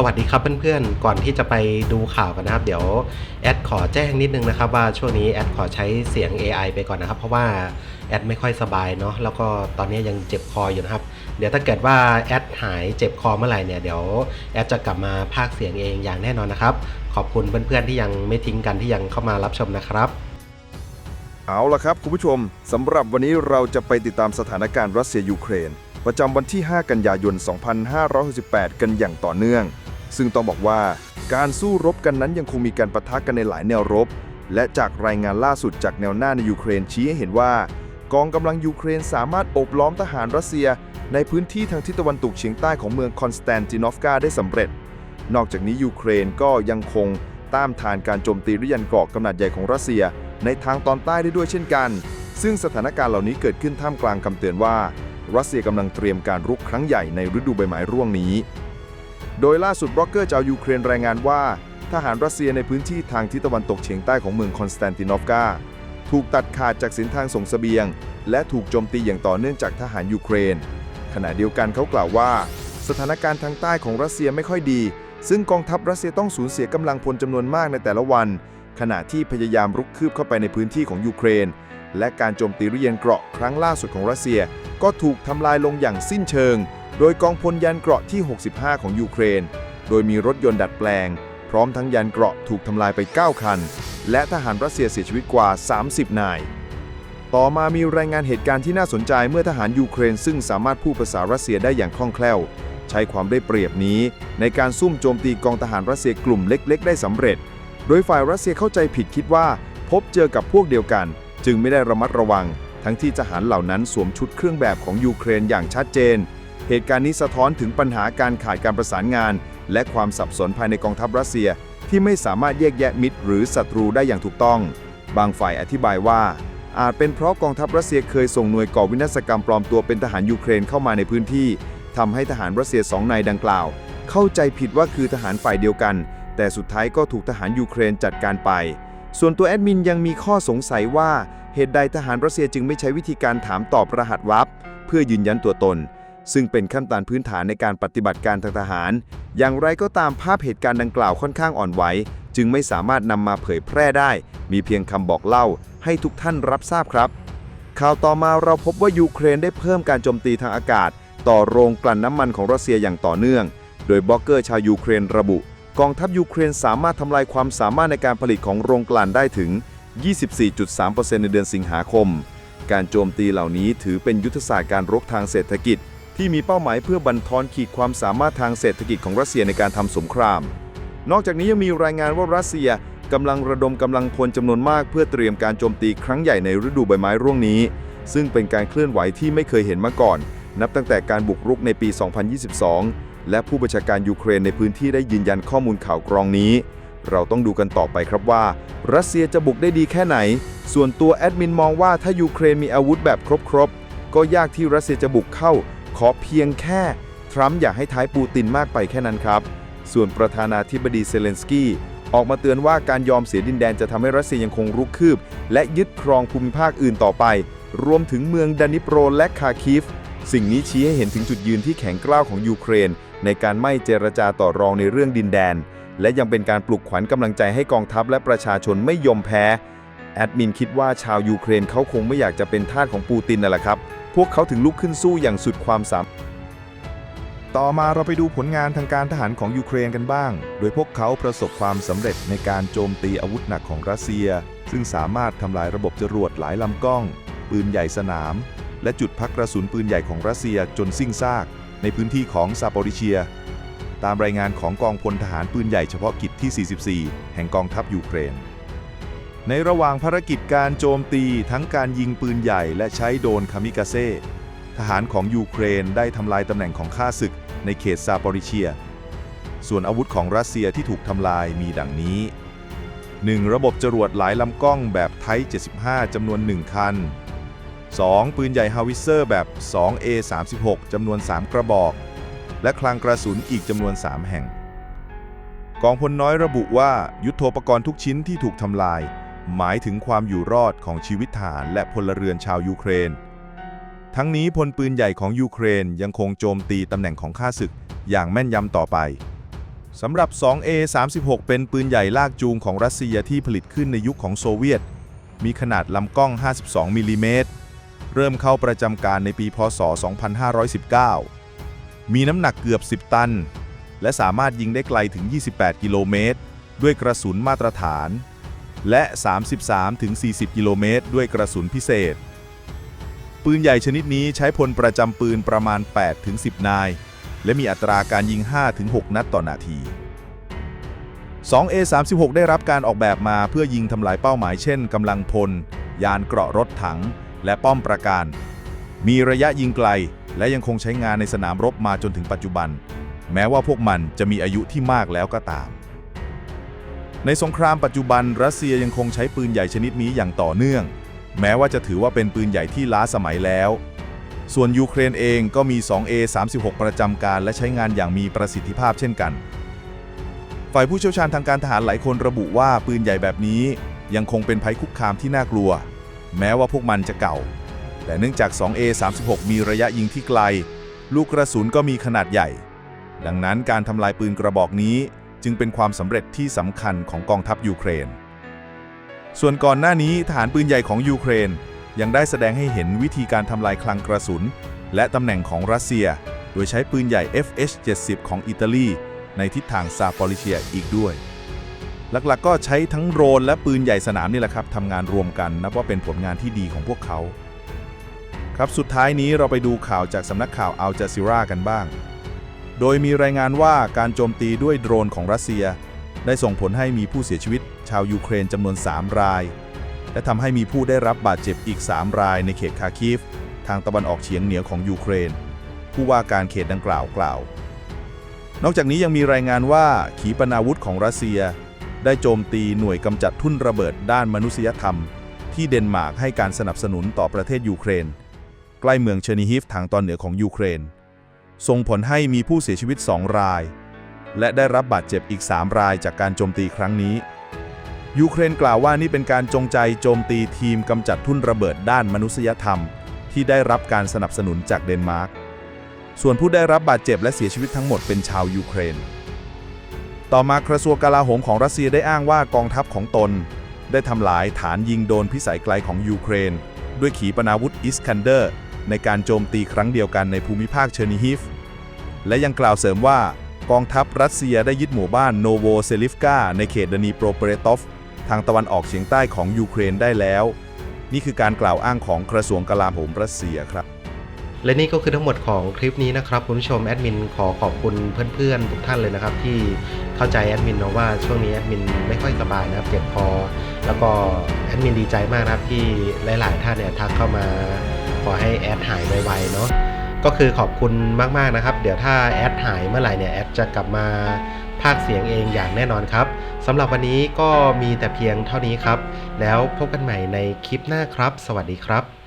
สวัสดีครับเพื่อนๆ ก่อนที่จะไปดูข่าวกันนะครับ เดี๋ยวแอดขอแจ้งนิดนึงนะครับว่าช่วงนี้แอดขอใช้เสียง AI ไปก่อนนะครับ เพราะว่าแอดไม่ค่อยสบายเนาะแล้วก็ตอนนี้ยังเจ็บคออยู่นะครับ เดี๋ยวถ้าเกิดว่าแอดหายเจ็บคอเมื่อไหร่เนี่ยเดี๋ยวแอดจะกลับมาพากเสียงเองอย่างแน่นอนนะครับ ขอบคุณเพื่อนๆที่ยังไม่ทิ้งกันที่ยังเข้ามารับชมนะครับเอาละครับคุณผู้ชมสำหรับวันนี้เราจะไปติดตามสถานการณ์รัสเซียยูเครน ประจำวันที่ 5 กันยายน 2568 กันอย่างต่อเนื่อง ซึ่งต้องบอกว่าการสู้รบกันนั้นยังคงมีการปะทะกันในหลายแนวรบ และจากรายงานล่าสุดจากแนวหน้าในยูเครนชี้ให้เห็นว่า กองกำลังยูเครนสามารถอบล้อมทหารรัสเซีย ในพื้นที่ทางทิศตะวันตกเฉียงใต้ของเมืองคอนสแตนตินอฟกาได้สำเร็จ นอกจากนี้ยูเครนก็ยังคงต้านทานการโจมตีริยันเกราะกำนาดใหญ่ของรัสเซีย ในทางตอนใต้ได้ด้วยเช่นกัน ซึ่งสถานการณ์เหล่านี้เกิดขึ้นท่ามกลางคำเตือนว่า รัสเซียกำลังเตรียมการรุกครั้งใหญ่ในฤดูใบไม้ร่วงนี้ โดยล่าสุดบล็อกเกอร์ชาวยูเครนรายงานว่า ทหารรัสเซียในพื้นที่ทางทิศตะวันตกเฉียงใต้ของเมืองคอนสแตนตินอฟกาถูกตัดขาดจากเส้นทางส่งเสบียง และถูกโจมตีอย่างต่อเนื่องจากทหารยูเครน ขณะเดียวกันเขากล่าวว่า สถานการณ์ทางใต้ของรัสเซียไม่ค่อยดี ซึ่งกองทัพรัสเซียต้องสูญเสียกำลังพลจำนวนมากในแต่ละวัน ขณะที่พยายามรุกคืบเข้าไปในพื้นที่ของยูเครน และการโจมตีริเยนเกราะครั้งล่าสุดของรัสเซีย ก็ถูกทำลายลงอย่างสิ้นเชิง โดยกองพลยันเกราะที่ 65 ของยูเครน โดยมีรถยนต์ดัดแปลง พร้อมทั้งยันเกราะถูกทำลายไป 9 คัน และทหารรัสเซียเสียชีวิตกว่า 30 นาย ต่อมามีรายงานเหตุการณ์ที่น่าสนใจเมื่อทหารยูเครน ซึ่งสามารถพูดภาษารัสเซียได้อย่างคล่องแคล่ว ใช้ความได้เปรียบนี้ ในการซุ่มโจมตีกองทหารรัสเซียกลุ่มเล็ก ๆ ได้สำเร็จ โดยฝ่ายรัสเซียเข้าใจผิดคิดว่า พบเจอกับพวกเดียวกัน จึงไม่ได้ระมัดระวัง ทั้งที่ทหารเหล่านั้นสวมชุดเครื่องแบบของยูเครนอย่างชัดเจน เหตุการณ์นี้สะท้อนถึงปัญหาการขาดการประสานงาน และความสับสนภายในกองทัพรัสเซีย ที่ไม่สามารถแยกแยะมิตร หรือศัตรูได้อย่างถูกต้อง บางฝ่ายอธิบายว่า อาจเป็นเพราะกองทัพรัสเซียเคยส่งหน่วยก่อวินาศกรรมปลอมตัวเป็นทหารยูเครนเข้ามาในพื้นที่ทำให้ทหารรัสเซียสองนายดังกล่าว เข้าใจผิดว่าคือทหารฝ่ายเดียวกัน แต่สุดท้ายก็ถูกทหารยูเครนจัดการไป ส่วนตัวแอดมินยังมีข้อสงสัยว่าเหตุใดทหารรัสเซียจึงไม่ใช้วิธีการถามตอบรหัสวับเพื่อยืนยันตัวตน ซึ่งเป็นขั้นตอนพื้นฐานในการปฏิบัติการทางทหาร อย่างไรก็ตามภาพเหตุการณ์ดังกล่าวค่อนข้างอ่อนไหว จึงไม่สามารถนำมาเผยแพร่ได้ มีเพียงคำบอกเล่าให้ทุกท่านรับทราบครับ ข่าวต่อมาเราพบว่ายูเครนได้เพิ่มการโจมตีทางอากาศ ต่อโรงกลั่นน้ำมันของรัสเซียอย่างต่อเนื่อง โดยบล็อกเกอร์ชาวยูเครนระบุ กองทัพยูเครนสามารถทำลายความสามารถในการผลิตของโรงกลั่นได้ถึง 24.3%ในเดือนสิงหาคม การโจมตีเหล่านี้ถือเป็นยุทธศาสตร์การรบทางเศรษฐกิจ ที่มีเป้าหมายเพื่อบั่นทอนขีดความสามารถทางเศรษฐกิจของรัสเซียในการทำสงคราม นอกจากนี้ยังมีรายงานว่ารัสเซียกำลังระดมกำลังพลจำนวนมากเพื่อเตรียมการโจมตีครั้งใหญ่ในฤดูใบไม้ร่วงนี้ ซึ่งเป็นการเคลื่อนไหวที่ไม่เคยเห็นมาก่อน นับตั้งแต่การบุกรุกในปี 2022 และผู้บัญชาการยูเครนในพื้นที่ได้ยืนยันข้อมูลข่าวกรองนี้ เราต้องดูกันต่อไปครับว่า รัสเซียจะบุกได้ดีแค่ไหน ส่วนตัวแอดมินมองว่าถ้ายูเครนมีอาวุธแบบครบๆก็ยากที่รัสเซียจะบุกเข้า ขอเพียงแค่ทรัมป์อยากให้ท้ายปูตินมากไปแค่นั้นครับ ส่วนประธานาธิบดีเซเลนสกี้ออกมาเตือนว่าการยอมเสียดินแดนจะทำให้รัสเซียยังคงรุกคืบ และยึดครองภูมิภาคอื่นต่อไป รวมถึงเมืองดานิโปรและคาคิฟ สิ่งนี้ชี้ให้เห็นถึงจุดยืนที่แข็งกร้าวของยูเครน ในการไม่เจรจาต่อรองในเรื่องดินแดน และยังเป็นการปลุกขวัญกำลังใจให้กองทัพและประชาชนไม่ยอมแพ้ แอดมินคิดว่าชาวยูเครนเขาคงไม่อยากจะเป็นทาสของปูตินนั่นแหละครับ พวกเขาถึงลุกขึ้นสู้อย่างสุดความสามารถต่อมาเราไปดูผลงานทางการทหารของยูเครนกันบ้าง โดยพวกเขาประสบความสำเร็จในการโจมตีอาวุธหนักของรัสเซีย ซึ่งสามารถทำลายระบบจรวดหลายลำกล้อง ปืนใหญ่สนาม และจุดพักกระสุนปืนใหญ่ของรัสเซียจนสิ้นซาก ในพื้นที่ของซาโปริเชีย ตามรายงานของกองพลทหารปืนใหญ่เฉพาะกิจที่ 44 แห่งกองทัพยูเครน ในระหว่างภารกิจการโจมตีทั้งการยิงปืนใหญ่และใช้โดนคามิกาเซ่ทหารของยูเครนได้ทำลายตำแหน่งของข้าศึกในเขตซาปอริเชีย ส่วนอาวุธของรัสเซียที่ถูกทำลายมีดังนี้ 1. ระบบจรวดหลายลำกล้องแบบไทป์75 จำนวน 1 คัน 2. ปืนใหญ่ฮาวิเซอร์แบบ 2A36 จำนวน 3 กระบอก และคลังกระสุนอีกจำนวน 3 แห่ง กองพลน้อยระบุว่ายุทโธปกรณ์ทุกชิ้นที่ถูกทำลาย หมายถึงความอยู่รอดของชีวิตทหารและพลเรือนชาวยูเครน ทั้งนี้พลปืนใหญ่ของยูเครนยังคงโจมตีตำแหน่งของข้าศึกอย่างแม่นยำต่อไปสำหรับ 2A36 เป็นปืนใหญ่ลากจูงของรัสเซียที่ผลิตขึ้นในยุคของโซเวียต มีขนาดลำกล้อง 52 มิลลิเมตร เริ่มเข้าประจำการในปี พศ 2519 มีน้ำหนักเกือบ 10 ตัน และสามารถยิงได้ไกลถึง 28 กิโลเมตร ด้วยกระสุนมาตรฐาน และ 33-40 กิโลเมตร ด้วยกระสุนพิเศษ ปืนใหญ่ชนิดนี้ใช้พลประจำปืนประมาณ 8-10 นาย และมีอัตราการยิง 5-6 นัดต่อนาที 2A36 ได้รับการออกแบบมาเพื่อยิงทำลายเป้าหมายเช่นกำลังพล ยานเกราะรถถัง และป้อมปราการ มีระยะยิงไกล และยังคงใช้งานในสนามรบมาจนถึงปัจจุบัน แม้ว่าพวกมันจะมีอายุที่มากแล้วก็ตาม ในสงครามปัจจุบันรัสเซียยังคงใช้ปืนใหญ่ชนิดนี้อย่างต่อเนื่อง แม้ว่าจะถือว่าเป็นปืนใหญ่ที่ล้าสมัยแล้ว ส่วนยูเครนเองก็มี 2A36 ประจำการและใช้งานอย่างมีประสิทธิภาพเช่นกัน ฝ่ายผู้เชี่ยวชาญทางการทหารหลายคนระบุว่าปืนใหญ่แบบนี้ ยังคงเป็นภัยคุกคามที่น่ากลัว แม้ว่าพวกมันจะเก่า แต่เนื่องจาก 2A36 มีระยะยิงที่ไกล ลูกกระสุนก็มีขนาดใหญ่ ดังนั้นการทำลายปืนกระบอกนี้ จึงเป็นความสำเร็จที่สำคัญของกองทัพยูเครน ส่วนก่อนหน้านี้ฐานปืนใหญ่ของยูเครน ยังได้แสดงให้เห็นวิธีการทำลายคลังกระสุน และตำแหน่งของรัสเซีย โดยใช้ปืนใหญ่ FH-70 ของอิตาลี ในทิศทางซาปอริเชียอีกด้วย หลักๆก็ใช้ทั้งโดรนและปืนใหญ่สนามนี่แหละครับทำงานรวมกันนับว่าเป็นผลงานที่ดีของพวกเขา ครับสุดท้ายนี้เราไปดูข่าวจากสำนักข่าวอัลจาซิรากันบ้าง โดยมีรายงานว่าการโจมตีด้วยโดรนของรัสเซีย ได้ส่งผลให้มีผู้เสียชีวิต ชาวยูเครนจำนวน 3 ราย และทำให้มีผู้ได้รับบาดเจ็บอีก 3 รายในเขตคาคีฟ ทางตะวันออกเฉียงเหนือของยูเครน ผู้ว่าการเขตดังกล่าวกล่าว นอกจากนี้ยังมีรายงานว่าขีปนาวุธของรัสเซีย ได้โจมตีหน่วยกำจัดทุ่นระเบิดด้านมนุษยธรรม ที่เดนมาร์กให้การสนับสนุนต่อประเทศยูเครน ใกล้เมืองเชนิฮิฟทางตอนเหนือของยูเครน ส่งผลให้มีผู้เสียชีวิต 2 ราย และได้รับบาดเจ็บอีก 3 รายจากการโจมตีครั้งนี้ ยูเครนกล่าวว่านี่เป็นการจงใจโจมตีทีมกำจัดทุ่นระเบิดด้านมนุษยธรรม ที่ได้รับการสนับสนุนจากเดนมาร์ก ส่วนผู้ได้รับบาดเจ็บและเสียชีวิตทั้งหมดเป็นชาวยูเครน ต่อมากระทรวงกลาโหมของรัสเซียได้อ้างว่ากองทัพของตน ได้ทำลายฐานยิงโดนพิสัยไกลของยูเครน ด้วยขีปนาวุธอิสคันเดอร์ ในการโจมตีครั้งเดียวกันในภูมิภาคเชอร์นิฮิฟ และยังกล่าวเสริมว่ากองทัพรัสเซียได้ยึดหมู่บ้านโนโวเซลิฟกาในเขตดนีโปรเปเรตอฟ ทางตะวันออกเฉียงใต้ของยูเครนได้แล้ว นี่คือการกล่าวอ้างของกระทรวงกลาโหมรัสเซียครับ และนี่ก็คือทั้งหมดของคลิปนี้นะครับคุณผู้ชมแอดมินขอขอบคุณเพื่อนๆทุกท่านเลยนะครับ ที่เข้าใจแอดมินนะว่าช่วงนี้แอดมินไม่ค่อยสบายนะครับเจ็บคอแล้วก็แอดมินดีใจมากนะครับที่หลาย ๆ ท่านเนี่ยทักเข้ามา ขอให้แอดหายไวๆเนาะก็คือขอบคุณมากๆนะครับ เดี๋ยวถ้าแอดหายเมื่อไหร่เนี่ยแอดจะกลับมาภาคเสียงเองอย่างแน่นอนครับสำหรับวันนี้ก็มีแต่เพียงเท่านี้ครับ แล้วพบกันใหม่ในคลิปหน้าครับ สวัสดีครับ